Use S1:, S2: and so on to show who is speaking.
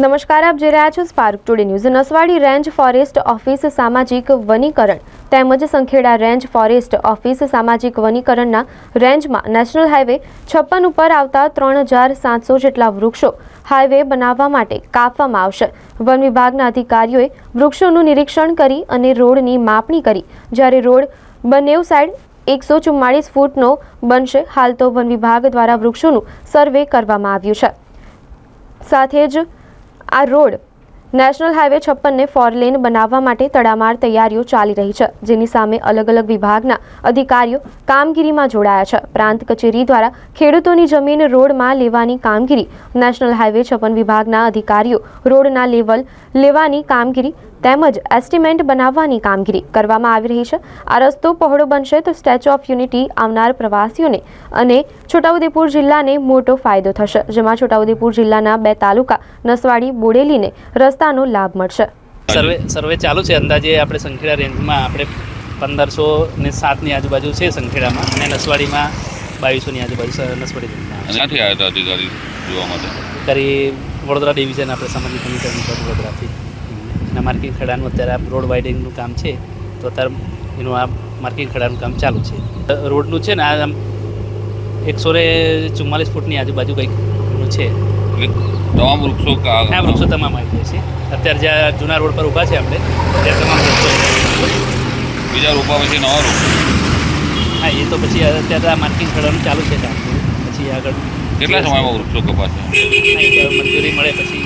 S1: નમસ્કાર, આપ જોઈ રહ્યા છો Spark Today News Naswadi range forest office સામાજિક વનીકરણ તેમજ સંખેડા રેન્જ ફોરેસ્ટ ઓફિસ સામાજિક વનીકરણના રેન્જમાં નેશનલ હાઈવે છપ્પન ઉપર આવતા ત્રણ હજાર સાતસો જેટલા વૃક્ષો હાઈવે બનાવવા માટે કાપવામાં આવશે. વન વિભાગના અધિકારીઓએ વૃક્ષોનું નિરીક્ષણ કરી અને રોડની માપણી કરી. જ્યારે રોડ બંનેવ સાઈડ એકસો ચુમ્માળીસ ફૂટનો બનશે, હાલ તો વન વિભાગ દ્વારા વૃક્ષોનું સર્વે કરવામાં આવ્યું છે. સાથે જ આ રોડ નેશનલ હાઈવે છપ્પનને ફોર લેન બનાવવા માટે તડામાર તૈયારીઓ ચાલી રહી છે, જેની સામે અલગ અલગ વિભાગના અધિકારીઓ કામગીરીમાં જોડાયા છે. પ્રાંત કચેરી દ્વારા ખેડૂતોની જમીન રોડમાં લેવાની કામગીરી નેશનલ હાઈવે છપ્પન વિભાગના અધિકારીઓ રોડના લેવલ લેવાની કામગીરી તેમજ એસ્ટિમેટ બનાવવાની કામગીરી કરવામાં આવી રહી છે. આ રસ્તો પહોળો બનશે તો સ્ટેચ્યુ ઓફ યુનિટી આવનાર પ્રવાસીઓને અને છોટાઉદેપુર જિલ્લાને મોટો ફાયદો થશે જેમાં છોટાઉદેપુર જિલ્લાના બે તાલુકા નસવાડી બોડેલીને રસ્તાનો લાભ મળશે.
S2: સર્વે સર્વે ચાલુ છે અંદાજે આપણે સંખેડા રેન્જમાં આપણે પંદરસો ને સાતની આજુબાજુ છે સંખેડામાં અને નસવાડીમાં બાવીસોની આજુબાજુ નસવાડી રેન્જમાં
S3: ક્યાંથી આવ્યા હતા અધિકારી જોવા માટે?
S2: કરી વડોદરા ડિવિઝન આપણે સામાજિક કમિશન વડોદરાથી. અને માર્કિંગ ખડાનું અત્યારે આ રોડ વાઇડિંગનું કામ છે તો અત્યારે એનું આ માર્કિંગ ખડાનું કામ ચાલુ છે. રોડનું છે ને આ આમ એકસો ને ચુમ્માલીસ ફૂટની આજુબાજુ કંઈક છે.
S3: તમામ વૃક્ષો
S2: હા વૃક્ષો તમામ આવી છે. અત્યારે જ્યાં જૂના રોડ પર ઊભા છે આપણે ત્યાં તમામ વૃક્ષો
S3: બીજા રોપા પછી નવા રોપ.
S2: હા એ તો પછી અત્યારે આ માર્કિંગ ખડાનું ચાલુ છે. પછી આગળ
S3: કેટલા સમયમાં વૃક્ષો કપાશે?
S2: મંજૂરી મળે પછી